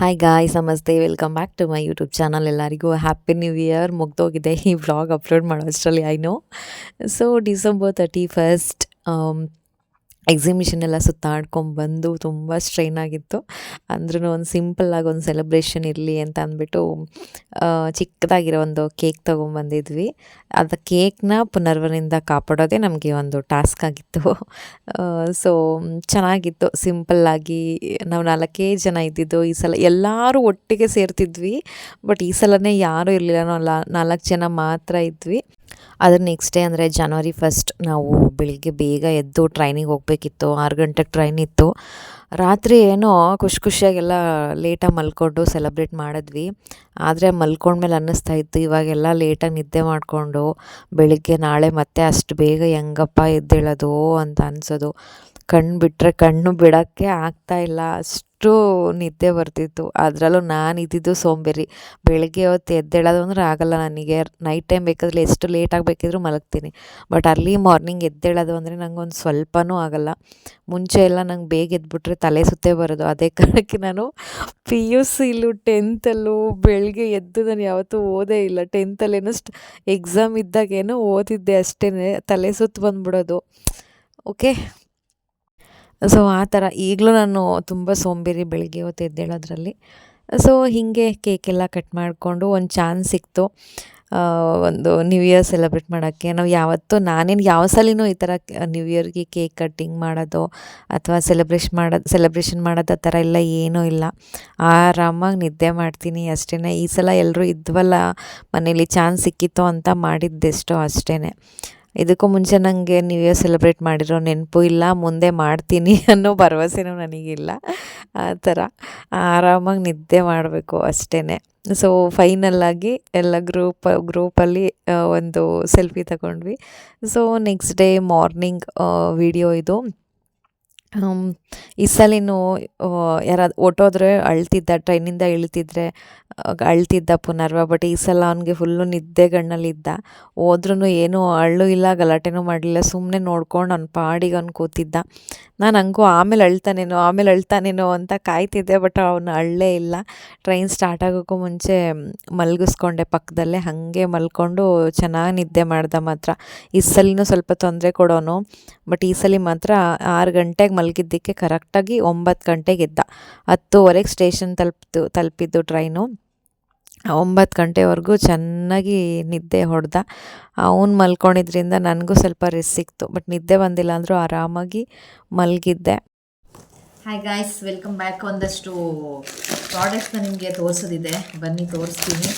Hi guys ನಮಸ್ತೆ. Welcome back to my YouTube channel ಎಲ್ಲರಿಗೂ happy new year ಮುಗ್ದೋಗಿದೆ ಈ ವ್ಲಾಗ್ ಅಪ್ಲೋಡ್ ಮಾಡೋ ಅಷ್ಟರಲ್ಲಿ I know so December thirty first exhibition ಎಲ್ಲ ಸುತ್ತಾಡ್ಕೊಂಬಂದು ತುಂಬ ಸ್ಟ್ರೈನ್ ಆಗಿತ್ತು. ಅಂದ್ರೂ ಒಂದು ಸಿಂಪಲ್ಲಾಗಿ ಒಂದು ಸೆಲೆಬ್ರೇಷನ್ ಇರಲಿ ಅಂತ ಅಂದ್ಬಿಟ್ಟು ಚಿಕ್ಕದಾಗಿರೋ ಒಂದು ಕೇಕ್ ತೊಗೊಂಬಂದಿದ್ವಿ. ಅದು ಕೇಕ್ನ ಪುನರ್ವನಿಂದ ಕಾಪಾಡೋದೇ ನಮಗೆ ಒಂದು ಟಾಸ್ಕ್ ಆಗಿತ್ತು. ಸೊ ಚೆನ್ನಾಗಿತ್ತು. ಸಿಂಪಲ್ಲಾಗಿ ನಾವು ನಾಲ್ಕೇ ಜನ ಇದ್ದಿದ್ದು, ಈ ಸಲ ಎಲ್ಲರೂ ಒಟ್ಟಿಗೆ ಸೇರ್ತಿದ್ವಿ. ಬಟ್ ಈ ಸಲನೇ ಯಾರೂ ಇರಲಿಲ್ಲ. ನಾವು ನಾಲ್ಕು ಜನ ಮಾತ್ರ ಇದ್ವಿ. ಅದ್ರ ನೆಕ್ಸ್ಟ್ ಡೇ ಅಂದರೆ ಜನವರಿ ಫಸ್ಟ್ ನಾವು ಬೆಳಿಗ್ಗೆ ಬೇಗ ಎದ್ದು ಟ್ರೈನಿಗೆ ಹೋಗಬೇಕಿತ್ತು, ಆರು ಗಂಟೆಗೆ ಟ್ರೈನ್ ಇತ್ತು. ರಾತ್ರಿ ಏನೋ ಖುಷಿ ಖುಷಿಯಾಗೆಲ್ಲ ಲೇಟಾಗಿ ಮಲ್ಕೊಂಡು ಸೆಲೆಬ್ರೇಟ್ ಮಾಡಿದ್ವಿ. ಆದರೆ ಮಲ್ಕೊಂಡ್ಮೇಲೆ ಅನ್ನಿಸ್ತಾ ಇತ್ತು, ಇವಾಗೆಲ್ಲ ಲೇಟಾಗಿ ನಿದ್ದೆ ಮಾಡಿಕೊಂಡು ಬೆಳಿಗ್ಗೆ ನಾಳೆ ಮತ್ತೆ ಅಷ್ಟು ಬೇಗ ಹೆಂಗಪ್ಪ ಎದ್ದೇಳೋದು ಅಂತ ಅನ್ಸೋದು. ಕಣ್ಣು ಬಿಟ್ಟರೆ ಕಣ್ಣು ಬಿಡೋಕ್ಕೆ ಇಲ್ಲ ಅಷ್ಟು ನಿದ್ದೆ ಬರ್ತಿತ್ತು. ಅದರಲ್ಲೂ ನಾನು ಇದ್ದಿದ್ದು ಸೋಂಬೇರಿ. ಬೆಳಗ್ಗೆ ಹೊತ್ತು ಎದ್ದೇಳೋದು ಅಂದ್ರೆ ಆಗಲ್ಲ ನನಗೆ. ನೈಟ್ ಟೈಮ್ ಬೇಕಾದ್ರೆ ಎಷ್ಟು ಲೇಟ್ ಬೇಕಿದ್ರೂ ಮಲಗ್ತೀನಿ. ಬಟ್ ಅರ್ಲಿ ಮಾರ್ನಿಂಗ್ ಎದ್ದೇಳೋದು ಅಂದರೆ ನಂಗೊಂದು ಸ್ವಲ್ಪವೂ ಆಗಲ್ಲ. ಮುಂಚೆ ಎಲ್ಲ ನಂಗೆ ಬೇಗ ಎದ್ಬಿಟ್ರೆ ತಲೆ ಸುತ್ತೇ ಬರೋದು. ಅದೇ ಕಾರಣಕ್ಕೆ ನಾನು ಪಿ ಯು ಸಿಲು ಟೆಂತಲ್ಲೂ ಬೆಳಗ್ಗೆ ಎದ್ದು ನಾನು ಯಾವತ್ತೂ ಓದೇ ಇಲ್ಲ. ಟೆಂತಲ್ಲೇನೋ ಸ್ಟ್ ಎಕ್ಸಾಮ್ ಇದ್ದಾಗೇನೋ ಓದಿದ್ದೆ ಅಷ್ಟೇ ತಲೆ ಸುತ್ತು ಬಂದ್ಬಿಡೋದು. ಓಕೆ ಸೊ ಆ ಥರ ಈಗಲೂ ನಾನು ತುಂಬ ಸೋಂಬೇರಿ ಬೆಳಿಗ್ಗೆ ಹೊತ್ತು ಎದ್ದೇಳೋದ್ರಲ್ಲಿ. ಸೊ ಹೀಗೆ ಕೇಕೆಲ್ಲ ಕಟ್ ಮಾಡಿಕೊಂಡು ಒಂದು ಚಾನ್ಸ್ ಸಿಕ್ತು. ಒಂದು ನ್ಯೂ ಇಯರ್ ಸೆಲೆಬ್ರೇಟ್ ಮಾಡೋಕ್ಕೆ. ನಾವು ಯಾವತ್ತೂ ನಾನೇನು ಯಾವ ಸಲಿನೂ ಈ ಥರ ನ್ಯೂ ಇಯರ್ಗೆ ಕೇಕ್ ಕಟ್ಟಿಂಗ್ ಮಾಡೋದು ಅಥವಾ ಸೆಲೆಬ್ರೇಷನ್ ಮಾಡೋದು ಸೆಲೆಬ್ರೇಷನ್ ಮಾಡೋದು ಆ ಥರ ಎಲ್ಲ ಏನೂ ಇಲ್ಲ. ಆರಾಮಾಗಿ ನಿದ್ದೆ ಮಾಡ್ತೀನಿ ಅಷ್ಟೇ ಈ ಸಲ ಎಲ್ಲರೂ ಇದ್ವಲ್ಲ ಮನೇಲಿ ಚಾನ್ಸ್ ಸಿಕ್ಕಿತ್ತು ಅಂತ ಮಾಡಿದ್ದೆಷ್ಟೋ ಅಷ್ಟೇ ಇದಕ್ಕೂ ಮುಂಚೆ ನನಗೆ ನ್ಯೂ ಇಯರ್ ಸೆಲೆಬ್ರೇಟ್ ಮಾಡಿರೋ ನೆನಪು ಇಲ್ಲ, ಮುಂದೆ ಮಾಡ್ತೀನಿ ಅನ್ನೋ ಭರವಸೆನೂ ನನಗಿಲ್ಲ. ಆ ಥರ ಆರಾಮಾಗಿ ನಿದ್ದೆ ಮಾಡಬೇಕು ಅಷ್ಟೇ ಸೊ ಫೈನಲ್ಲಾಗಿ ಎಲ್ಲ ಗ್ರೂಪ್ ಗ್ರೂಪಲ್ಲಿ ಒಂದು ಸೆಲ್ಫಿ ತಗೊಂಡ್ವಿ. So next day morning video ಇದು. ಈ ಸಲಿನೂ ಯಾರಾದ್ರು ಒಟ್ಟೋದ್ರೆ ಅಳ್ತಿದ್ದ, ಟ್ರೈನಿಂದ ಇಳಿತಿದ್ರೆ ಅಳ್ತಿದ್ದ ಪುನರ್ವ ಬಟ್ ಈ ಸಲ ಅವನಿಗೆ ಫುಲ್ಲು ನಿದ್ದೆಗಣ್ಣಲ್ಲಿದ್ದ. ಹೋದ್ರೂ ಏನೂ ಅಳ್ಳು ಇಲ್ಲ, ಗಲಾಟೆನೂ ಮಾಡಲಿಲ್ಲ ಸುಮ್ಮನೆ ನೋಡ್ಕೊಂಡು ಅವ್ನ ಪಾಡಿಗೆ ಅವ್ನು ಕೂತಿದ್ದ. ನಾನು ಹಂಗೂ ಆಮೇಲೆ ಅಳ್ತಾನೇನೋ ಆಮೇಲೆ ಅಳ್ತಾನೇನೋ ಅಂತ ಕಾಯ್ತಿದ್ದೆ ಬಟ್ ಅವನು ಅಳ್ಳೇ ಇಲ್ಲ. ಟ್ರೈನ್ ಸ್ಟಾರ್ಟ್ ಆಗೋಕ್ಕೂ ಮುಂಚೆ ಮಲಗಿಸ್ಕೊಂಡೆ ಪಕ್ಕದಲ್ಲೇ ಹಾಗೆ ಮಲ್ಕೊಂಡು ಚೆನ್ನಾಗಿ ನಿದ್ದೆ ಮಾಡ್ದ ಮಾತ್ರ. ಈ ಸಲಿನೂ ಸ್ವಲ್ಪ ತೊಂದರೆ ಕೊಡೋನು ಬಟ್ ಈ ಸಲ ಮಾತ್ರ ಆರು ಗಂಟೆಗೆ ಮಲಗಿದ್ದಕ್ಕೆ ಕರೆಕ್ಟಾಗಿ ಒಂಬತ್ತು ಗಂಟೆಗೆ ಎದ್ದ. ಹತ್ತುವರೆಗೆ ಸ್ಟೇಷನ್ ತಲುಪ್ತು, ತಲುಪಿದ್ದು ಟ್ರೈನು. ಒಂಬತ್ತು ಗಂಟೆವರೆಗೂ ಚೆನ್ನಾಗಿ ನಿದ್ದೆ ಹೊಡೆದ. ಅವನು ಮಲ್ಕೊಂಡಿದ್ರಿಂದ ನನಗೂ ಸ್ವಲ್ಪ ರೆಸ್ಟ್ ಸಿಕ್ತು ಬಟ್ ನಿದ್ದೆ ಬಂದಿಲ್ಲ ಅಂದರೂ ಆರಾಮಾಗಿ ಮಲಗಿದ್ದೆ. ಹಾಯ್ ಗಾಯ್ಸ್ ವೆಲ್ಕಮ್ ಬ್ಯಾಕ್ ಒಂದಷ್ಟು ಪ್ರಾಡಕ್ಟ್ಸ್ನ ನಿಮಗೆ ತೋರಿಸೋದಿದೆ. ಬನ್ನಿ, ತೋರಿಸ್ತೀನಿ.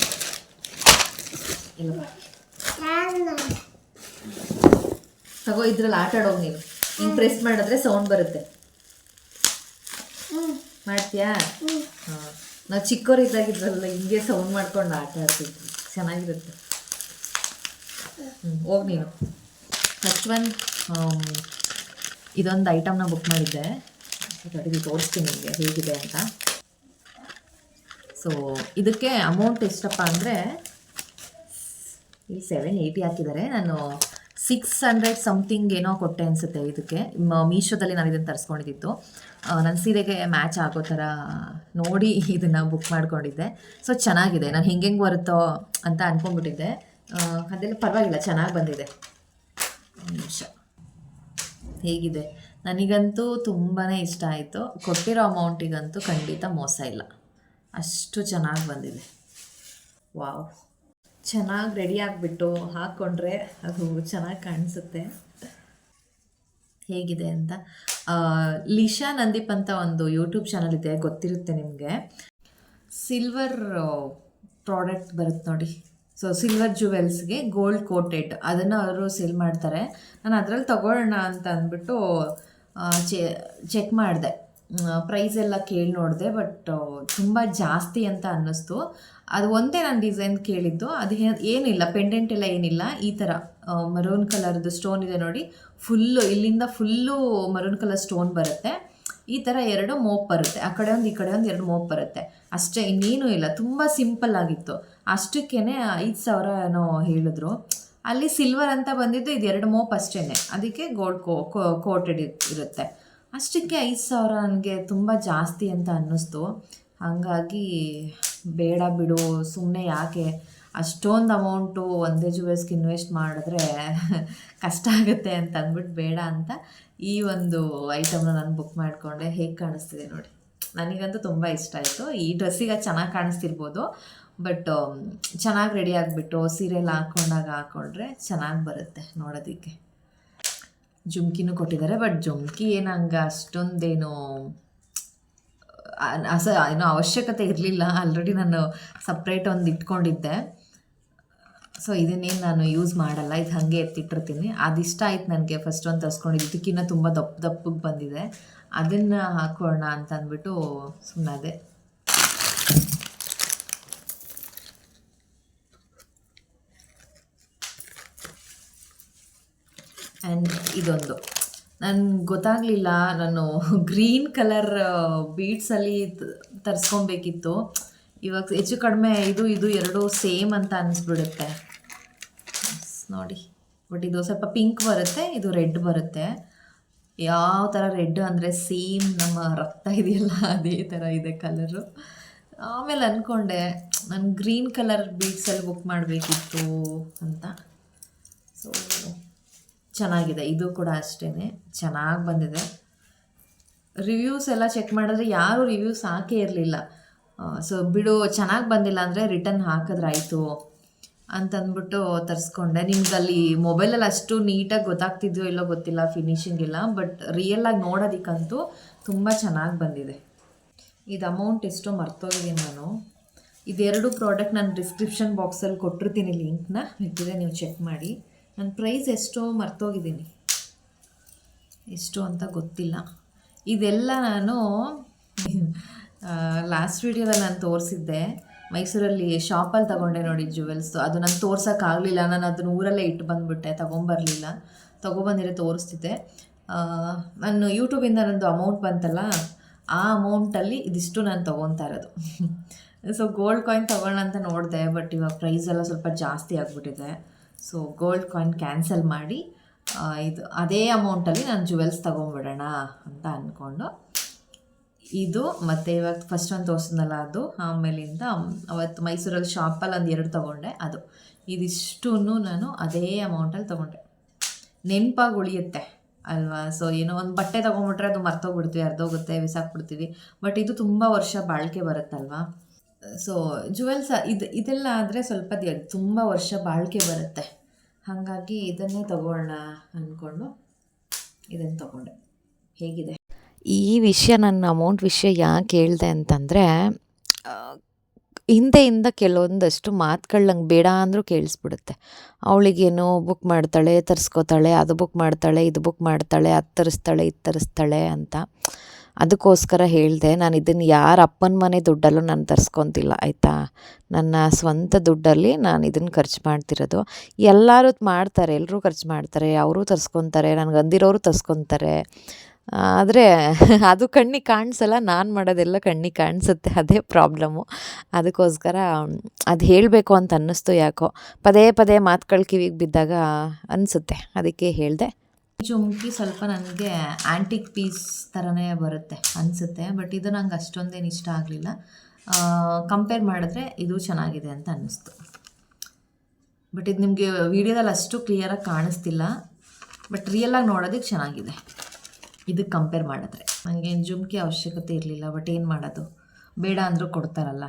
ತಗೋ, ಇದ್ರಲ್ಲಿ ಆಟಾಡೋಗಿ ನೀನು. ಹಿಂಗೆ ಪ್ರೆಸ್ ಮಾಡಿದ್ರೆ ಸೌಂಡ್ ಬರುತ್ತೆ. ಮಾಡ್ತೀಯಾ? ಹಾಂ. ನಾವು ಚಿಕ್ಕವರಿದ್ದಾಗಿದ್ರಲ್ಲ ಹಿಂಗೆ ಸೌಂಡ್ ಮಾಡ್ಕೊಂಡು ಆಟ ಆಡ್ತಿದ್ವಿ. ಚೆನ್ನಾಗಿರುತ್ತೆ. ಹ್ಞೂ ಹೋಗಿ ನೀನು. ಫಸ್ಟ್ ಒನ್ ಇದೊಂದು ಐಟಮ್ನ ಬುಕ್ ಮಾಡಿದ್ದೆ. ಇದು ತೋರಿಸ್ತೀನಿ ನಿಮಗೆ ಹೇಗಿದೆ ಅಂತ. ಸೊ ಇದಕ್ಕೆ ಅಮೌಂಟ್ ಎಷ್ಟಪ್ಪ ಅಂದರೆ ಈ ಸೆವೆನ್ ಏಯ್ಟಿ ಹಾಕಿದ್ದಾರೆ. ನಾನು ಸಿಕ್ಸ್ ಹಂಡ್ರೆಡ್ ಸಮಥಿಂಗ್ ಏನೋ ಕೊಟ್ಟೆ ಅನಿಸುತ್ತೆ ಇದಕ್ಕೆ. ಮೀಶೋದಲ್ಲಿ ನಾನು ಇದನ್ನು ತರಿಸ್ಕೊಂಡಿದ್ದು. ನನ್ನ ಸೀರೆಗೆ ಮ್ಯಾಚ್ ಆಗೋ ಥರ ನೋಡಿ ಇದನ್ನು ಬುಕ್ ಮಾಡ್ಕೊಂಡಿದ್ದೆ. ಸೊ ಚೆನ್ನಾಗಿದೆ. ನಾನು ಹೆಂಗೆ ಹೆಂಗೆ ಬರುತ್ತೋ ಅಂತ ಅಂದ್ಕೊಂಡ್ಬಿಟ್ಟಿದ್ದೆ ಅದೆಲ್ಲ ಪರವಾಗಿಲ್ಲ, ಚೆನ್ನಾಗಿ ಬಂದಿದೆ. ನಿಮಿಷ. ಹೇಗಿದೆ? ನನಗಂತೂ ತುಂಬಾ ಇಷ್ಟ ಆಯಿತು. ಕೊಟ್ಟಿರೋ ಅಮೌಂಟಿಗಂತೂ ಖಂಡಿತ ಮೋಸ ಇಲ್ಲ. ಅಷ್ಟು ಚೆನ್ನಾಗಿ ಬಂದಿದೆ. ವಾವ್. ಚೆನ್ನಾಗಿ ರೆಡಿ ಆಗಿಬಿಟ್ಟು ಹಾಕ್ಕೊಂಡ್ರೆ ಅದು ಚೆನ್ನಾಗಿ ಕಾಣಿಸುತ್ತೆ. ಹೇಗಿದೆ ಅಂತ. ಲಿಶಾ ನಂದೀಪ್ ಅಂತ ಒಂದು ಯೂಟ್ಯೂಬ್ ಚಾನಲ್ ಇದೆ, ಗೊತ್ತಿರುತ್ತೆ ನಿಮಗೆ. ಸಿಲ್ವರ್ ಪ್ರಾಡಕ್ಟ್ ಬರುತ್ತೆ ನೋಡಿ. ಸೊ ಸಿಲ್ವರ್ ಜುವೆಲ್ಸ್ಗೆ ಗೋಲ್ಡ್ ಕೋಟೆಡ್ ಅದನ್ನು ಅವರು ಸೇಲ್ ಮಾಡ್ತಾರೆ. ನಾನು ಅದರಲ್ಲಿ ತಗೊಳ್ಳೋಣ ಅಂತ ಅಂದ್ಬಿಟ್ಟು ಚೆಕ್ ಮಾಡಿದೆ. ಪ್ರೈಸ್ ಎಲ್ಲ ಕೇಳಿ ನೋಡಿದೆ ಬಟ್ ತುಂಬ ಜಾಸ್ತಿ ಅಂತ ಅನ್ನಿಸ್ತು. ಅದು ಒಂದೇ ನಾನು ಡಿಸೈನ್ ಕೇಳಿದ್ದು, ಅದು ಏನಿಲ್ಲ ಪೆಂಡೆಂಟ್ ಎಲ್ಲ ಏನಿಲ್ಲ, ಈ ಥರ ಮರೂನ್ ಕಲರ್ದು ಸ್ಟೋನ್ ಇದೆ ನೋಡಿ ಫುಲ್ಲು ಇಲ್ಲಿಂದ ಫುಲ್ಲು ಮರೂನ್ ಕಲರ್ ಸ್ಟೋನ್ ಬರುತ್ತೆ. ಈ ಥರ ಎರಡು ಮೋಪ್ ಬರುತ್ತೆ, ಆ ಕಡೆ ಒಂದು, ಈ ಕಡೆ ಒಂದು ಎರಡು ಮೋಪ್ ಬರುತ್ತೆ. ಅಷ್ಟೇ, ಇನ್ನೇನು ಇಲ್ಲ, ತುಂಬ ಸಿಂಪಲ್ ಆಗಿತ್ತು. ಅಷ್ಟಕ್ಕೇ ಐದು ಸಾವಿರ ಏನೋ ಹೇಳಿದ್ರು. ಅಲ್ಲಿ ಸಿಲ್ವರ್ ಅಂತ ಬಂದಿದ್ದು, ಇದು ಎರಡು ಮೋಪ್ ಅಷ್ಟೇ ಅದಕ್ಕೆ ಗೋಲ್ಡ್ ಕೋಟೆಡ್ ಇರುತ್ತೆ. ಅಷ್ಟಕ್ಕೆ ಐದು ಸಾವಿರ ನನಗೆ ತುಂಬ ಜಾಸ್ತಿ ಅಂತ ಅನ್ನಿಸ್ತು. ಹಾಗಾಗಿ ಬೇಡ ಬಿಡು ಸುಮ್ಮನೆ ಯಾಕೆ? ಅಷ್ಟೊಂದು ಅಮೌಂಟು ಒಂದೇ ಜುವೆಲ್ಸ್ಗೆ ಇನ್ವೆಸ್ಟ್ ಮಾಡಿದ್ರೆ ಕಷ್ಟ ಆಗುತ್ತೆ ಅಂತ ಅಂದ್ಬಿಟ್ಟು ಬೇಡ ಅಂತ ಈ ಒಂದು ಐಟಮ್ನ ನಾನು ಬುಕ್ ಮಾಡಿಕೊಂಡೆ. ಹೇಗೆ ಕಾಣಿಸ್ತಿದೆ ನೋಡಿ. ನನಗಂತೂ ತುಂಬ ಇಷ್ಟ ಆಯಿತು. ಈ ಡ್ರೆಸ್ಸಿಗೆ ಚೆನ್ನಾಗಿ ಕಾಣಿಸ್ತಿರ್ಬೋದು. ಬಟ್ ಚೆನ್ನಾಗಿ ರೆಡಿ ಆಗಿಬಿಟ್ಟು ಸೀರೆಲ್ಲ ಹಾಕ್ಕೊಂಡಾಗ ಹಾಕ್ಕೊಂಡ್ರೆ ಚೆನ್ನಾಗಿ ಬರುತ್ತೆ ನೋಡೋದಕ್ಕೆ. ಜುಮ್ಕಿನೂ ಕೊಟ್ಟಿದ್ದಾರೆ, ಬಟ್ ಜುಮ್ಕಿ ಏನು ಹಂಗೆ ಅಷ್ಟೊಂದೇನು ಅಸ, ಏನೋ ಅವಶ್ಯಕತೆ ಇರಲಿಲ್ಲ. ಆಲ್ರೆಡಿ ನಾನು ಸಪ್ರೇಟ್ ಒಂದು ಇಟ್ಕೊಂಡಿದ್ದೆ. ಸೊ ಇದನ್ನೇನು ನಾನು ಯೂಸ್ ಮಾಡಲ್ಲ, ಇದು ಹಾಗೆ ಎತ್ತಿಟ್ಟಿರ್ತೀನಿ. ಅದಿಷ್ಟ ಆಯ್ತು ನನಗೆ ಫಸ್ಟ್ ಒಂದು ತರಿಸ್ಕೊಂಡಿದ್ದು ಇದಕ್ಕಿಂತ ತುಂಬ ದಪ್ಪ ದಪ್ಪಗೆ ಬಂದಿದೆ. ಅದನ್ನು ಹಾಕೋಣ ಅಂತ ಅಂದ್ಬಿಟ್ಟು ಸುಮ್ಮನೆ ಆ್ಯಂಡ್ ಇದೊಂದು. ನನಗೆ ಗೊತ್ತಾಗಲಿಲ್ಲ, ನಾನು ಗ್ರೀನ್ ಕಲರ್ ಬೀಡ್ಸಲ್ಲಿ ತರಿಸ್ಕೊಬೇಕಿತ್ತು. ಇವಾಗ ಹೆಚ್ಚು ಕಡಿಮೆ ಇದು ಇದು ಎರಡು ಸೇಮ್ ಅಂತ ಅನಿಸ್ಬಿಡುತ್ತೆ. ನೋಡಿ. ಬಟ್ ಇದು ಸ್ವಲ್ಪ ಪಿಂಕ್ ಬರುತ್ತೆ, ಇದು ರೆಡ್ ಬರುತ್ತೆ. ಯಾವ ಥರ ರೆಡ್ ಅಂದರೆ ಸೇಮ್ ನಮ್ಮ ರಕ್ತ ಇದೆಯಲ್ಲ, ಅದೇ ಥರ ಇದೆ ಕಲರು ಆಮೇಲೆ ಅಂದ್ಕೊಂಡೆ ನಾನು ಗ್ರೀನ್ ಕಲರ್ ಬೀಡ್ಸಲ್ಲಿ ಬುಕ್ ಮಾಡಬೇಕಿತ್ತು ಅಂತ. ಸೊ ಚೆನ್ನಾಗಿದೆ, ಇದು ಕೂಡ ಅಷ್ಟೇ ಚೆನ್ನಾಗಿ ಬಂದಿದೆ. ರಿವ್ಯೂಸ್ ಎಲ್ಲ ಚೆಕ್ ಮಾಡಿದ್ರೆ ಯಾರೂ ರಿವ್ಯೂಸ್ ಹಾಕೇ ಇರಲಿಲ್ಲ. ಸೊ ಬಿಡು, ಚೆನ್ನಾಗಿ ಬಂದಿಲ್ಲ ಅಂದರೆ ರಿಟರ್ನ್ ಹಾಕಿದ್ರಾಯಿತು ಅಂತಂದ್ಬಿಟ್ಟು ತರಿಸ್ಕೊಂಡೆ. ನಿಮ್ಗೆ ಅಲ್ಲಿ ಮೊಬೈಲಲ್ಲಿ ಅಷ್ಟು ನೀಟಾಗಿ ಗೊತ್ತಾಗ್ತಿದ್ಯೋ ಇಲ್ಲೋ ಗೊತ್ತಿಲ್ಲ ಫಿನಿಶಿಂಗ್ ಇಲ್ಲ ಬಟ್ ರಿಯಲ್ಲಾಗಿ ನೋಡೋದಕ್ಕಂತೂ ತುಂಬ ಚೆನ್ನಾಗಿ ಬಂದಿದೆ. ಇದು ಅಮೌಂಟ್ ಎಷ್ಟೋ ಮರ್ತೋಗಿದ್ದೀನಿ ನಾನು. ಇದೆರಡು ಪ್ರಾಡಕ್ಟ್ ನಾನು ಡಿಸ್ಕ್ರಿಪ್ಷನ್ ಬಾಕ್ಸಲ್ಲಿ ಕೊಟ್ಟಿರ್ತೀನಿ ಲಿಂಕ್ನ ಬೇಕಿದ್ರೆ ನೀವು ಚೆಕ್ ಮಾಡಿ. ನನ್ನ ಪ್ರೈಸ್ ಎಷ್ಟೋ ಮರ್ತೋಗಿದ್ದೀನಿ. ಎಷ್ಟು ಅಂತ ಗೊತ್ತಿಲ್ಲ. ಇದೆಲ್ಲ ನಾನು ಲಾಸ್ಟ್ ವೀಡಿಯೋದಲ್ಲಿ ನಾನು ತೋರಿಸಿದ್ದೆ. ಮೈಸೂರಲ್ಲಿ ಶಾಪಲ್ಲಿ ತಗೊಂಡೆ ನೋಡಿ ಜ್ಯುವೆಲ್ಸ್ದು ಅದು ನಾನು ತೋರ್ಸೋಕ್ಕಾಗಲಿಲ್ಲ. ನಾನು ಅದನ್ನ ಊರಲ್ಲೇ ಇಟ್ಟು ಬಂದುಬಿಟ್ಟೆ, ತೊಗೊಂಬರಲಿಲ್ಲ. ತೊಗೊಬಂದಿರೋ ತೋರಿಸ್ತಿದ್ದೆ. ನಾನು ಯೂಟ್ಯೂಬಿಂದ ನಂದು ಅಮೌಂಟ್ ಬಂತಲ್ಲ, ಆ ಅಮೌಂಟಲ್ಲಿ ಇದಿಷ್ಟು ನಾನು ತೊಗೊತಾ ಇರೋದು. ಸೊ ಗೋಲ್ಡ್ ಕಾಯಿನ್ ತೊಗೊಳ್ಳೋಣ ಅಂತ ನೋಡಿದೆ ಬಟ್ ಇವಾಗ ಪ್ರೈಸ್ ಎಲ್ಲ ಸ್ವಲ್ಪ ಜಾಸ್ತಿ ಆಗಿಬಿಟ್ಟಿದೆ. ಸೊ ಗೋಲ್ಡ್ ಕಾಯಿನ್ ಕ್ಯಾನ್ಸಲ್ ಮಾಡಿ ಇದು ಅದೇ ಅಮೌಂಟಲ್ಲಿ ನಾನು ಜುವೆಲ್ಸ್ ತೊಗೊಂಬಿಡೋಣ ಅಂತ ಅಂದ್ಕೊಂಡು ಇದು ಮತ್ತು ಇವಾಗ ಫಸ್ಟ್ ಒಂದು ತೋರಿಸಿದ್ನಲ್ಲ ಅದು, ಆಮೇಲಿಂದ ಅವತ್ತು ಮೈಸೂರಲ್ಲಿ ಶಾಪಲ್ಲಿ ಒಂದು ಎರಡು ತೊಗೊಂಡೆ, ಅದು. ಇದಿಷ್ಟೂ ನಾನು ಅದೇ ಅಮೌಂಟಲ್ಲಿ ತೊಗೊಂಡೆ. ನೆನಪಾಗಿ ಉಳಿಯುತ್ತೆ, ಅಲ್ವಾ? ಸೊ ಏನೋ ಒಂದು ಬಟ್ಟೆ ತೊಗೊಂಬಿಟ್ರೆ ಅದು ಮರ್ತೋಗ್ಬಿಡ್ತೀವಿ, ಅರ್ಧೋಗುತ್ತೆ, ಬಿಸಾಕ್ಬಿಡ್ತೀವಿ. ಬಟ್ ಇದು ತುಂಬ ವರ್ಷ ಬಾಳಿಕೆ ಬರುತ್ತಲ್ವಾ? ಸೊ ಜುವೆಲ್ಸ್ ಇದು, ಇದೆಲ್ಲ ಆದರೆ ಸ್ವಲ್ಪ ತುಂಬ ವರ್ಷ ಬಾಳಿಕೆ ಬರುತ್ತೆ. ಹಾಗಾಗಿ ಇದನ್ನೇ ತಗೊಳ್ಳೋಣ ಅಂದ್ಕೊಂಡು ಇದನ್ನು ತಗೊಂಡೆ. ಹೇಗಿದೆ? ಈ ವಿಷಯ ನನ್ನ ಅಮೌಂಟ್ ವಿಷಯ ಯಾಕೆ ಹೇಳಿದೆ ಅಂತಂದರೆ ಹಿಂದೆಯಿಂದ ಕೆಲವೊಂದಷ್ಟು ಮಾತುಗಳು ನಂಗೆ ಬೇಡ ಅಂದರೂ ಕೇಳಿಸ್ಬಿಡುತ್ತೆ. ಅವಳಿಗೇನೋ ಬುಕ್ ಮಾಡ್ತಾಳೆ, ತರಿಸ್ಕೋತಾಳೆ, ಅದು ಬುಕ್ ಮಾಡ್ತಾಳೆ, ಇದು ಬುಕ್ ಮಾಡ್ತಾಳೆ, ಅದು ತರಿಸ್ತಾಳೆ, ಇದು ತರಿಸ್ತಾಳೆ ಅಂತ. ಅದಕ್ಕೋಸ್ಕರ ಹೇಳಿದೆ, ನಾನು ಇದನ್ನು ಯಾರ ಅಪ್ಪನ ಮನೆ ದುಡ್ಡಲ್ಲೂ ನಾನು ತರಿಸ್ಕೊತಿಲ್ಲ, ಆಯಿತಾ? ನನ್ನ ಸ್ವಂತ ದುಡ್ಡಲ್ಲಿ ನಾನು ಇದನ್ನು ಖರ್ಚು ಮಾಡ್ತಿರೋದು. ಎಲ್ಲರೂ ಮಾಡ್ತಾರೆ ಎಲ್ಲರೂ ಖರ್ಚು ಮಾಡ್ತಾರೆ, ಅವರು ತರಿಸ್ಕೊತಾರೆ, ನನಗೆ ಅಂದಿರೋರು ತರಿಸ್ಕೊತಾರೆ. ಆದರೆ ಅದು ಕಣ್ಣಿಗೆ ಕಾಣಿಸಲ್ಲ, ನಾನು ಮಾಡೋದೆಲ್ಲ ಕಣ್ಣಿಗೆ ಕಾಣಿಸುತ್ತೆ, ಅದೇ ಪ್ರಾಬ್ಲಮ್ಮು ಅದಕ್ಕೋಸ್ಕರ ಅದು ಹೇಳಬೇಕು ಅಂತ ಅನ್ನಿಸ್ತು ಯಾಕೋ. ಪದೇ ಪದೇ ಮಾತುಗಳು ಕಿವಿಗೆ ಬಿದ್ದಾಗ ಅನಿಸುತ್ತೆ, ಅದಕ್ಕೆ ಹೇಳಿದೆ. ಜುಮ್ಕಿ ಸ್ವಲ್ಪ ನನಗೆ ಆ್ಯಂಟಿಕ್ ಪೀಸ್ ಥರನೇ ಬರುತ್ತೆ ಅನಿಸುತ್ತೆ ಬಟ್ ಇದು ನಂಗೆ ಅಷ್ಟೊಂದೇನು ಇಷ್ಟ ಆಗಲಿಲ್ಲ. ಕಂಪೇರ್ ಮಾಡಿದ್ರೆ ಇದು ಚೆನ್ನಾಗಿದೆ ಅಂತ ಅನ್ನಿಸ್ತು. ಬಟ್ ಇದು ನಿಮಗೆ ವೀಡಿಯೋದಲ್ಲಿ ಅಷ್ಟು ಕ್ಲಿಯರಾಗಿ ಕಾಣಿಸ್ತಿಲ್ಲ ಬಟ್ ರಿಯಲಾಗಿ ನೋಡೋದಕ್ಕೆ ಚೆನ್ನಾಗಿದೆ. ಇದಕ್ಕೆ ಕಂಪೇರ್ ಮಾಡಿದ್ರೆ. ನನಗೇನು ಜುಮ್ಕಿ ಅವಶ್ಯಕತೆ ಇರಲಿಲ್ಲ ಬಟ್ ಏನು ಮಾಡೋದು? ಬೇಡ ಅಂದರೂ ಕೊಡ್ತಾರಲ್ಲ.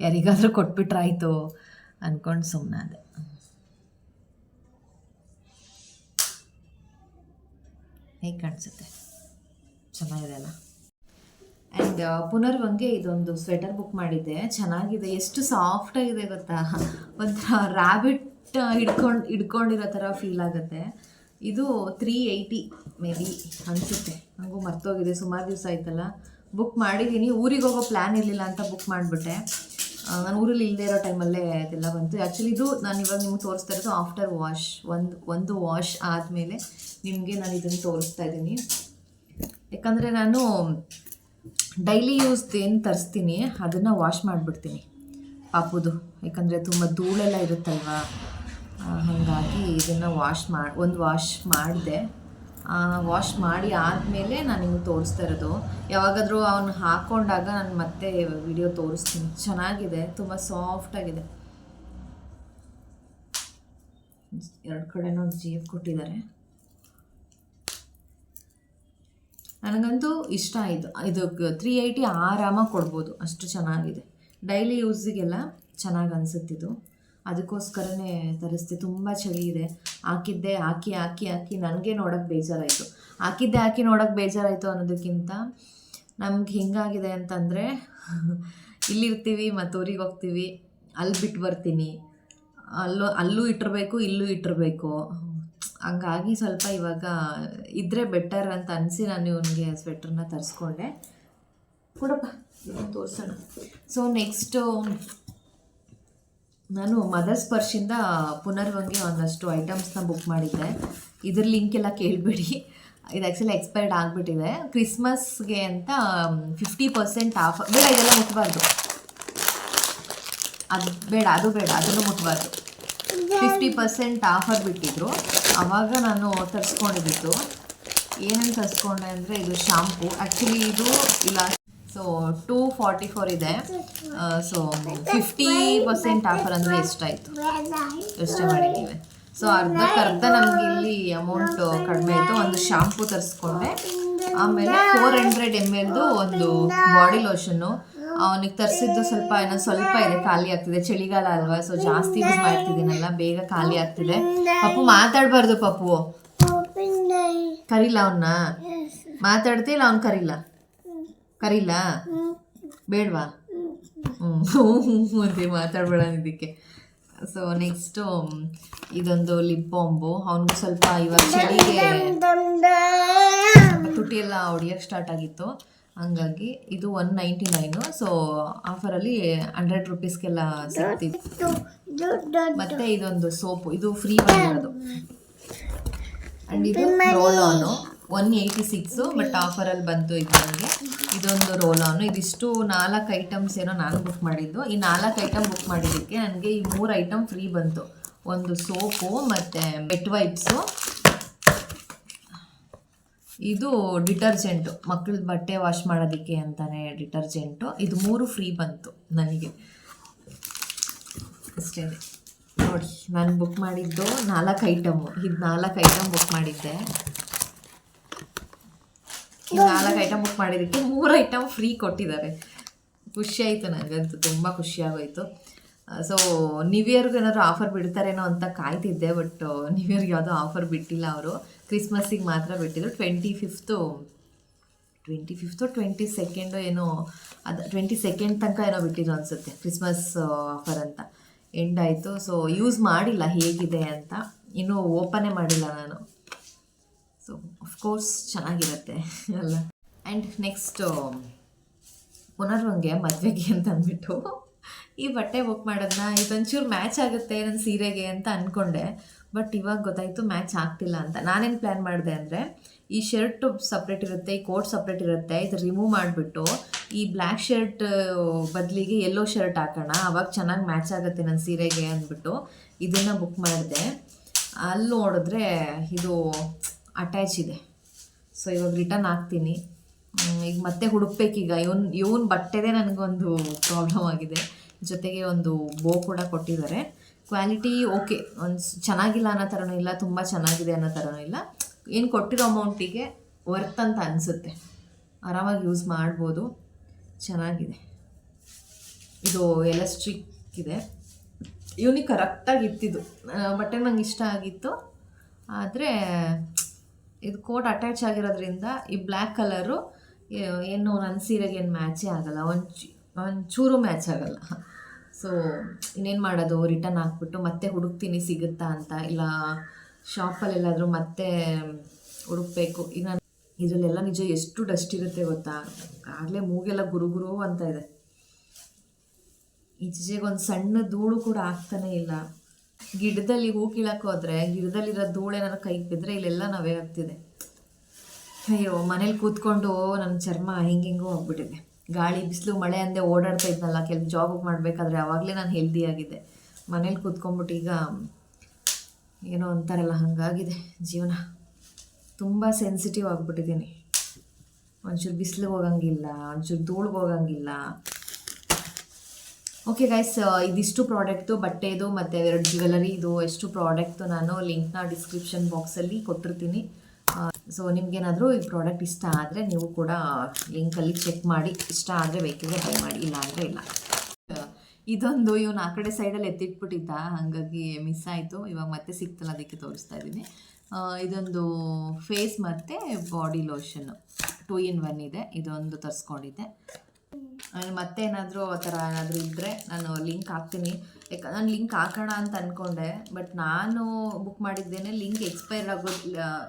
ಯಾರಿಗಾದರೂ ಕೊಟ್ಬಿಟ್ರಾಯಿತು ಅಂದ್ಕೊಂಡು ಸುಮ್ಮನಾದೆ ಹೇಗೆ ಕಾಣಿಸುತ್ತೆ? ಚೆನ್ನಾಗಿದೆ ಅಲ್ಲ ಆ್ಯಂಡ್ ಪುನರ್ವಂಗೆ ಇದೊಂದು ಸ್ವೆಟರ್ ಬುಕ್ ಮಾಡಿದ್ದೆ. ಚೆನ್ನಾಗಿದೆ. ಎಷ್ಟು ಸಾಫ್ಟ್ ಆಗಿದೆ ಗೊತ್ತಾ? ಒಂಥರ ರ್ಯಾಬಿಟ್ ಹಿಡ್ಕೊಂಡು, ಹಿಡ್ಕೊಂಡಿರೋ ಥರ ಫೀಲ್ ಆಗುತ್ತೆ. ಇದು ತ್ರೀ ಏಯ್ಟಿ ಮೇ ಬಿ ಅನಿಸುತ್ತೆ. ನನಗೂ ಮರ್ತೋಗಿದೆ. ಸುಮಾರು ದಿವಸ ಆಯ್ತಲ್ಲ. ಬುಕ್ ಮಾಡಿದ್ದೀನಿ ಊರಿಗೆ ಹೋಗೋ ಪ್ಲ್ಯಾನ್ ಇರಲಿಲ್ಲ ಅಂತ ಬುಕ್ ಮಾಡಿಬಿಟ್ಟೆ. ನಾನು ಊರಲ್ಲಿ ಇಲ್ಲದೆ ಇರೋ ಟೈಮಲ್ಲೇ ಅದೆಲ್ಲ ಬಂತು. ಆ್ಯಕ್ಚುಲಿ ಇದು ನಾನು ಇವಾಗ ನಿಮ್ಗೆ ತೋರಿಸ್ತಾ ಇರೋದು ಆಫ್ಟರ್ ವಾಶ್ ಒಂದು ಒಂದು ವಾಶ್ ಆದಮೇಲೆ ನಿಮಗೆ ನಾನು ಇದನ್ನು ತೋರಿಸ್ತಾ ಇದ್ದೀನಿ. ಯಾಕಂದರೆ ನಾನು ಡೈಲಿ ಯೂಸ್ ಏನು ತರಿಸ್ತೀನಿ, ಅದನ್ನು ವಾಶ್ ಮಾಡಿಬಿಡ್ತೀನಿ. ಪಾಪುದು. ಯಾಕಂದರೆ ತುಂಬ ಧೂಳೆಲ್ಲ ಇರುತ್ತಲ್ವ? ಹಾಗಾಗಿ ಇದನ್ನು ವಾಶ್ ಮಾಡಿ ಒಂದು ವಾಶ್ ಮಾಡಿದೆ. ವಾಶ್ ಮಾಡಿ ಆದಮೇಲೆ ನಾನು ನಿಮ್ಗೆ ತೋರಿಸ್ತಾ ಇರೋದು. ಯಾವಾಗಾದರೂ ಅವನು ಹಾಕ್ಕೊಂಡಾಗ ನಾನು ಮತ್ತೆ ವಿಡಿಯೋ ತೋರಿಸ್ತೀನಿ. ಚೆನ್ನಾಗಿದೆ, ತುಂಬ ಸಾಫ್ಟಾಗಿದೆ ಎರಡು ಕಡೆನೂ ಜೀಪ್ ಕೊಟ್ಟಿದ್ದಾರೆ. ನನಗಂತೂ ಇಷ್ಟ ಆಯಿತು ಇದು ತ್ರೀ ಏಯ್ಟಿ ಆರಾಮಾಗಿ ಕೊಡ್ಬೋದು. ಅಷ್ಟು ಚೆನ್ನಾಗಿದೆ. ಡೈಲಿ ಯೂಸಿಗೆಲ್ಲ ಚೆನ್ನಾಗಿ ಅನಿಸುತ್ತಿದ್ದು ಅದಕ್ಕೋಸ್ಕರನೇ ತರಿಸ್ತೀವಿ ತುಂಬ ಚಳಿ ಇದೆ. ಹಾಕಿದ್ದೆ, ಹಾಕಿ ಹಾಕಿ ಹಾಕಿ ನನಗೆ ನೋಡೋಕ್ಕೆ ಬೇಜಾರಾಯಿತು. ಹಾಕಿದ್ದೆ, ಹಾಕಿ ನೋಡೋಕ್ಕೆ ಬೇಜಾರಾಯಿತು ಅನ್ನೋದಕ್ಕಿಂತ ನಮ್ಗೆ ಹಿಂಗಾಗಿದೆ ಅಂತಂದರೆ ಇಲ್ಲಿರ್ತೀವಿ ಮತ್ತು ಊರಿಗೆ ಹೋಗ್ತೀವಿ. ಅಲ್ಲಿ ಬಿಟ್ಟು ಬರ್ತೀನಿ. ಅಲ್ಲೂ ಅಲ್ಲೂ ಇಟ್ಟಿರಬೇಕು, ಇಲ್ಲೂ ಇಟ್ಟಿರಬೇಕು. ಹಂಗಾಗಿ ಸ್ವಲ್ಪ ಇವಾಗ ಇದ್ದರೆ ಬೆಟರ್ ಅಂತ ಅನಿಸಿ ನಾನು ಇವನಿಗೆ ಸ್ವೆಟ್ರನ್ನ ತರಿಸ್ಕೊಂಡೆ. ಕೊಡಪ್ಪ ತೋರಿಸೋಣ. ಸೊ ನೆಕ್ಸ್ಟು ನಾನು ಮದರ್ಸ್ ಪರ್ಶಿಂದ ಪುನರ್ವಂಗೆ ಒಂದಷ್ಟು ಐಟಮ್ಸ್ನ ಬುಕ್ ಮಾಡಿದ್ದೆ. ಇದ್ರ ಲಿಂಕ್ ಎಲ್ಲ ಕೇಳಬೇಡಿ. ಇದು ಆ್ಯಕ್ಚುಲಿ ಎಕ್ಸ್ಪೈರ್ಡ್ ಆಗಿಬಿಟ್ಟಿದೆ. ಕ್ರಿಸ್ಮಸ್ಗೆ ಅಂತ ಫಿಫ್ಟಿ ಪರ್ಸೆಂಟ್ ಆಫ್ ಬೇಡ, ಇದೆಲ್ಲ ಮುಟ್ಬಾರ್ದು. ಅದು ಬೇಡ ಅದು ಬೇಡ, ಅದನ್ನು ಮುಟ್ಬಾರ್ದು. ಫಿಫ್ಟಿ ಪರ್ಸೆಂಟ್ ಆಫರ್ ಬಿಟ್ಟಿದ್ರು. ಆವಾಗ ನಾನು ತರಿಸ್ಕೊಂಡಿದ್ದು. ಏನೇನು ತರಿಸ್ಕೊಂಡೆ ಅಂದರೆ ಇದು ಶಾಂಪು ಆ್ಯಕ್ಚುಲಿ ಇದು ಇಲ್ಲ ಸೊ ಟೂ ಫಾರ್ಟಿ ಫೋರ್ ಇದೆ ಸೊ ಫಿಫ್ಟಿ ಪರ್ಸೆಂಟ್ ಆಫರ್ ಅಂದರೆ ಎಷ್ಟಾಯಿತು ಯೋಚನೆ ಮಾಡಿದ್ದೀವಿ ಸೊ ಅರ್ಧಕ್ಕರ್ಧ ನಮಗೆ ಇಲ್ಲಿ ಅಮೌಂಟ್ ಕಡಿಮೆ ಆಯಿತು. ಒಂದು ಶಾಂಪೂ ತರಿಸ್ಕೊಂಡೆ. ಆಮೇಲೆ ಫೋರ್ ಹಂಡ್ರೆಡ್ ಎಂ ಎಲ್ದು ಒಂದು ಬಾಡಿ ಲೋಷನ್ನು ಅವನಿಗೆ ತರಿಸಿದ್ದು ಸ್ವಲ್ಪ ಏನೋ ಸ್ವಲ್ಪ ಇದೆ ಖಾಲಿ ಆಗ್ತಿದೆ. ಚಳಿಗಾಲ ಅಲ್ವಾ? ಸೊ ಜಾಸ್ತಿ ಯೂಸ್ ಮಾಡ್ತಿದ್ದೀನಲ್ಲ ಬೇಗ ಖಾಲಿ ಆಗ್ತಿದೆ. ಪಪ್ಪು ಮಾತಾಡಬಾರ್ದು ಪಪ್ಪು. ಕರಿಲ್ಲ ಅವನ್ನ ಮಾತಾಡ್ತಿಲ್ಲ ಅವ್ನು ಕರೀಲ? ಕರೀಲ ಬೇಡವಾ ಹ್ಞೂ ಮತ್ತೆ ಮಾತಾಡ್ಬೇಡ ಇದಕ್ಕೆ ಸೊ ನೆಕ್ಸ್ಟು ಇದೊಂದು ಲಿಪ್ ಬಾಂಬು ಅವನಿಗೂ ಸ್ವಲ್ಪ ಇವಾಗ ಚಳಿಗೆ ತುಟಿ ಎಲ್ಲ ಹೊಡಿಯೋಕ್ಕೆ ಸ್ಟಾರ್ಟ್ ಆಗಿತ್ತು ಹಂಗಾಗಿ ಇದು ಒನ್ ನೈಂಟಿ ನೈನು ಸೊ ಆಫರಲ್ಲಿ ಹಂಡ್ರೆಡ್ ರುಪೀಸ್ಗೆಲ್ಲ ಸಿಗ್ತಿತ್ತು ಮತ್ತೆ ಇದೊಂದು ಸೋಪು ಇದು ಫ್ರೀ ಆಗಿರೋದು ಅಂಡ್ ಇದು roll on one eighty six but ಆಫರಲ್ಲಿ ಬಂತು ಇದು ನನಗೆ. ಇದೊಂದು ರೋಲ್ ಆನು ಇದಿಷ್ಟು ನಾಲ್ಕು ಐಟಮ್ಸ್ ಏನೋ ನಾನು ಬುಕ್ ಮಾಡಿದ್ದು. ಈ ನಾಲ್ಕು ಐಟಮ್ ಬುಕ್ ಮಾಡಿದ್ದಕ್ಕೆ ನನಗೆ ಈ ಮೂರು ಐಟಮ್ ಫ್ರೀ ಬಂತು. ಒಂದು ಸೋಪು ಮತ್ತು ಬೆಟ್ ವೈಪ್ಸು ಇದು ಡಿಟರ್ಜೆಂಟು ಮಕ್ಕಳ ಬಟ್ಟೆ ವಾಶ್ ಮಾಡೋದಕ್ಕೆ ಅಂತಾನೆ ಡಿಟರ್ಜೆಂಟು ಇದು ಮೂರು ಫ್ರೀ ಬಂತು ನನಗೆ. ಅಷ್ಟೇ. ನೋಡಿ ನಾನು ಬುಕ್ ಮಾಡಿದ್ದು ನಾಲ್ಕು ಐಟಮು ಇದು ನಾಲ್ಕು ಐಟಮ್ ಬುಕ್ ಮಾಡಿದ್ದೆ. ನಾಲ್ಕು ಐಟಮ್ ಬುಕ್ ಮಾಡಿದ್ದಕ್ಕೆ ಮೂರು ಐಟಮ್ ಫ್ರೀ ಕೊಟ್ಟಿದ್ದಾರೆ. ಖುಷಿ ಆಯಿತು ನನಗಂತೂ ತುಂಬ ಖುಷಿ ಆಗೋಯಿತು. ಸೊ ನ್ಯೂ ಇಯರ್ಗೆ ಏನಾದ್ರು ಆಫರ್ ಬಿಡ್ತಾರೇನೋ ಅಂತ ಕಾಯ್ತಿದ್ದೆ ಬಟ್ ನ್ಯೂ ಇಯರ್ಗೆ ಯಾವುದೋ ಆಫರ್ ಬಿಟ್ಟಿಲ್ಲ ಅವರು. ಕ್ರಿಸ್ಮಸ್ಸಿಗೆ ಮಾತ್ರ ಬಿಟ್ಟಿದ್ರು. Twenty fifth twenty fifth twenty second ಏನೋ, ಅದು ಟ್ವೆಂಟಿ ಸೆಕೆಂಡ್ ತನಕ ಏನೋ ಬಿಟ್ಟಿದ್ರು ಅನಿಸುತ್ತೆ ಕ್ರಿಸ್ಮಸ್ ಆಫರ್ ಅಂತ. ಎಂಡ್ ಆಯಿತು. ಸೊ ಯೂಸ್ ಮಾಡಿಲ್ಲ ಹೇಗಿದೆ ಅಂತ. ಇನ್ನೂ ಓಪನೇ ಮಾಡಿಲ್ಲ ನಾನು. ಅಫ್ಕೋರ್ಸ್ ಚೆನ್ನಾಗಿರುತ್ತೆ. ಅಲ್ಲ ಆ್ಯಂಡ್ ನೆಕ್ಸ್ಟ್ ಪುನರ್ವಂಗೆ ಮದುವೆಗೆ ಅಂತ ಅಂದ್ಬಿಟ್ಟು, ಈ ಬಟ್ಟೆ ಬುಕ್ ಮಾಡೋದನ್ನ ಇದೊಂಚೂರು ಮ್ಯಾಚ್ ಆಗುತ್ತೆ ನನ್ನ ಸೀರೆಗೆ ಅಂತ ಅಂದ್ಕೊಂಡೆ ಬಟ್ ಇವಾಗ ಗೊತ್ತಾಯಿತು ಮ್ಯಾಚ್ ಆಗ್ತಿಲ್ಲ ಅಂತ. ನಾನೇನು ಪ್ಲ್ಯಾನ್ ಮಾಡಿದೆ ಅಂದರೆ, ಈ ಶರ್ಟ್ ಸಪ್ರೇಟ್ ಇರುತ್ತೆ, ಈ ಕೋಟ್ ಸಪ್ರೇಟ್ ಇರುತ್ತೆ, ಇದು ರಿಮೂವ್ ಮಾಡಿಬಿಟ್ಟು, ಈ ಬ್ಲ್ಯಾಕ್ ಶರ್ಟ್ ಬದಲಿಗೆ ಯೆಲ್ಲೋ ಶರ್ಟ್ ಹಾಕೋಣ. ಅವಾಗ ಚೆನ್ನಾಗಿ ಮ್ಯಾಚ್ ಆಗುತ್ತೆ ನನ್ನ ಸೀರೆಗೆ ಅಂದ್ಬಿಟ್ಟು, ಇದನ್ನು ಬುಕ್ ಮಾಡಿದೆ. ಅಲ್ಲಿ ನೋಡಿದ್ರೆ ಇದು ಅಟ್ಯಾಚ್ ಇದೆ. ಸೊ ಇವಾಗ ರಿಟರ್ನ್ ಹಾಕ್ತೀನಿ. ಈಗ ಮತ್ತೆ ಹುಡುಕ್ಬೇಕೀಗ. ಇವನ್ ಇವನ್ ಬಟ್ಟೆದೇ ನನಗೊಂದು ಪ್ರಾಬ್ಲಮ್ ಆಗಿದೆ. ಜೊತೆಗೆ ಒಂದು ಬೋ ಕೂಡ ಕೊಟ್ಟಿದ್ದಾರೆ. ಕ್ವಾಲಿಟಿ ಓಕೆ ಒಂದು ಚೆನ್ನಾಗಿಲ್ಲ ಅನ್ನೋ ಥರನೂ ಇಲ್ಲ, ತುಂಬ ಚೆನ್ನಾಗಿದೆ ಅನ್ನೋ ಥರನೂ ಇಲ್ಲ. ಏನು ಕೊಟ್ಟಿರೋ ಅಮೌಂಟಿಗೆ ವರ್ತ್ ಅಂತ ಅನಿಸುತ್ತೆ. ಆರಾಮಾಗಿ ಯೂಸ್ ಮಾಡ್ಬೋದು. ಚೆನ್ನಾಗಿದೆ. ಇದು ಎಲೆಸ್ಟ್ರಿಕ್ ಇದೆ. ಇವನಿಗೆ ಕರೆಕ್ಟಾಗಿ ಇತ್ತಿದ್ದು ಬಟ್ಟೆ ನಂಗೆ ಇಷ್ಟ ಆಗಿತ್ತು. ಆದರೆ ಇದು ಕೋಟ್ ಅಟ್ಯಾಚ್ ಆಗಿರೋದ್ರಿಂದ ಈ ಬ್ಲ್ಯಾಕ್ ಕಲರು ಏನು ನನ್ನ ಸೀರೆಗೆ ಏನು ಮ್ಯಾಚೇ ಆಗಲ್ಲ. ಒಂದು ಒಂಚೂರು ಮ್ಯಾಚ್ ಆಗಲ್ಲ. ಸೊ ಇನ್ನೇನು ಮಾಡೋದು? ರಿಟರ್ನ್ ಹಾಕ್ಬಿಟ್ಟು ಮತ್ತೆ ಹುಡುಕ್ತೀನಿ ಸಿಗುತ್ತಾ ಅಂತ. ಇಲ್ಲ ಶಾಪಲ್ಲೆಲ್ಲಾದರೂ ಮತ್ತೆ ಹುಡುಕ್ಬೇಕು. ಈಗ ನಾನು ಇದರಲ್ಲೆಲ್ಲ ನಿಜ ಎಷ್ಟು ಡಸ್ಟ್ ಇರುತ್ತೆ ಗೊತ್ತಾ? ಆಗಲೇ ಮೂಗೆಲ್ಲ ಗುರು ಗುರು ಅಂತ ಇದೆ. ಈಚೆಗೆ ಒಂದು ಸಣ್ಣ ಧೂಳು ಕೂಡ ಆಗ್ತಾನೇ ಇಲ್ಲ. ಗಿಡದಲ್ಲಿ ಹೂ ಕೀಳಕ್ಕೆ ಹೋದ್ರೆ, ಗಿಡದಲ್ಲಿರೋ ಧೂಳೆ ನನ್ನ ಕೈಗೆ ಬಿದ್ದರೆ ಇಲ್ಲೆಲ್ಲ ನಾವೇ ಆಗ್ತಿದೆ ಅಯ್ಯೋ, ಮನೇಲಿ ಕೂತ್ಕೊಂಡು ನನ್ನ ಚರ್ಮ ಹಿಂಗೆ ಹಿಂಗೂ ಹೋಗ್ಬಿಟ್ಟಿದೆ. ಗಾಳಿ, ಬಿಸಿಲು, ಮಳೆ ಅಂದೆ ಓಡಾಡ್ತಾ ಇದ್ನಲ್ಲ, ಕೆಲವು ಜಾಬ್ ಮಾಡಬೇಕಾದ್ರೆ ಆವಾಗಲೇ ನಾನು ಹೆಲ್ದಿ ಆಗಿದ್ದೆ. ಮನೇಲಿ ಕೂತ್ಕೊಂಡ್ಬಿಟ್ಟು ಈಗ ಏನೋ ಅಂತಾರಲ್ಲ, ಹಾಗಾಗಿದೆ ಜೀವನ. ತುಂಬ ಸೆನ್ಸಿಟಿವ್ ಆಗಿಬಿಟ್ಟಿದ್ದೀನಿ. ಒಂಚೂರು ಬಿಸಿಲಿಗೆ ಹೋಗಂಗಿಲ್ಲ, ಒಂಚೂರು ಧೂಳಿಗೆ ಹೋಗಂಗಿಲ್ಲ. ಓಕೆ ಗೈಸ್ ಇದಿಷ್ಟು ಪ್ರಾಡಕ್ಟು, ಬಟ್ಟೆದು ಮತ್ತು ಎರಡು ಜ್ಯುವೆಲರಿದು ಎಷ್ಟು ಪ್ರಾಡಕ್ಟು ನಾನು ಲಿಂಕ್ನ ಡಿಸ್ಕ್ರಿಪ್ಷನ್ ಬಾಕ್ಸಲ್ಲಿ ಕೊಟ್ಟಿರ್ತೀನಿ. ಸೊ ನಿಮ್ಗೇನಾದರೂ ಈ ಪ್ರಾಡಕ್ಟ್ ಇಷ್ಟ ಆದರೆ ನೀವು ಕೂಡ ಲಿಂಕಲ್ಲಿ ಚೆಕ್ ಮಾಡಿ. ಇಷ್ಟ ಆದರೆ ಬೇಕಿದ್ರೆ ಬೈ ಮಾಡಿ, ಇಲ್ಲ ಅಂದರೆ ಇಲ್ಲ. ಇದೊಂದು ಇವನು ಆ ಕಡೆ ಸೈಡಲ್ಲಿ ಎತ್ತಿಟ್ಬಿಟ್ಟಿದ್ದ, ಹಾಗಾಗಿ ಮಿಸ್ ಆಯಿತು. ಇವಾಗ ಮತ್ತೆ ಸಿಕ್ತಲ್ಲ ಅದಕ್ಕೆ ತೋರಿಸ್ತಾ ಇದ್ದೀನಿ. ಇದೊಂದು ಫೇಸ್ ಮತ್ತು body lotion two in one ಇದೆ. ಇದೊಂದು ತರಿಸ್ಕೊಂಡಿದ್ದೆ. ಮತ್ತೆ ಏನಾದರೂ ಆ ಥರ ಏನಾದರೂ ಇದ್ದರೆ ನಾನು ಲಿಂಕ್ ಹಾಕ್ತೀನಿ. ಯಾಕೆ, ನಾನು ಲಿಂಕ್ ಹಾಕೋಣ ಅಂತ ಅಂದ್ಕೊಂಡೆ ಬಟ್ ನಾನು ಬುಕ್ ಮಾಡಿದ್ದೇನೆ, ಲಿಂಕ್ ಎಕ್ಸ್ಪೈರ್ ಆಗೋ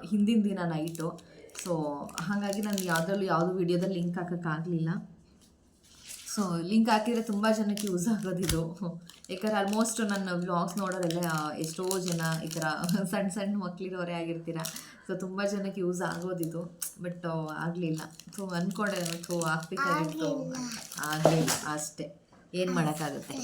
ಹಿಂದಿನ ದಿನ ನೈಟು. ಸೊ, ಹಾಗಾಗಿ ನಾನು ಯಾವುದ್ರಲ್ಲೂ ಯಾವುದು ವೀಡಿಯೋದಲ್ಲಿ ಲಿಂಕ್ ಹಾಕೋಕ್ಕಾಗಲಿಲ್ಲ ಸೊ ಲಿಂಕ್ ಹಾಕಿದರೆ ತುಂಬ ಜನಕ್ಕೆ ಯೂಸ್ ಆಗೋದಿದು. ಯಾಕಂದ್ರೆ ಆಲ್ಮೋಸ್ಟ್ ನನ್ನ ಬ್ಲಾಗ್ಸ್ ನೋಡೋರೆಲ್ಲ ಎಷ್ಟೋ ಜನ ಈ ಥರ ಸಣ್ಣ ಸಣ್ಣ ಮಕ್ಕಳಿರೋರೇ ಆಗಿರ್ತೀರ. ಸೊ ತುಂಬ ಜನಕ್ಕೆ ಯೂಸ್ ಆಗೋದಿದು. ಬಟ್ ಆಗಲಿಲ್ಲ. ಸೊ ಅಂದ್ಕೊಂಡೆ ಸೊ ಹಾಕ್ಬೇಕಾಗಿತ್ತು ಆಗಲಿಲ್ಲ. ಅಷ್ಟೇ. ಏನು ಮಾಡೋಕ್ಕಾಗುತ್ತೆ?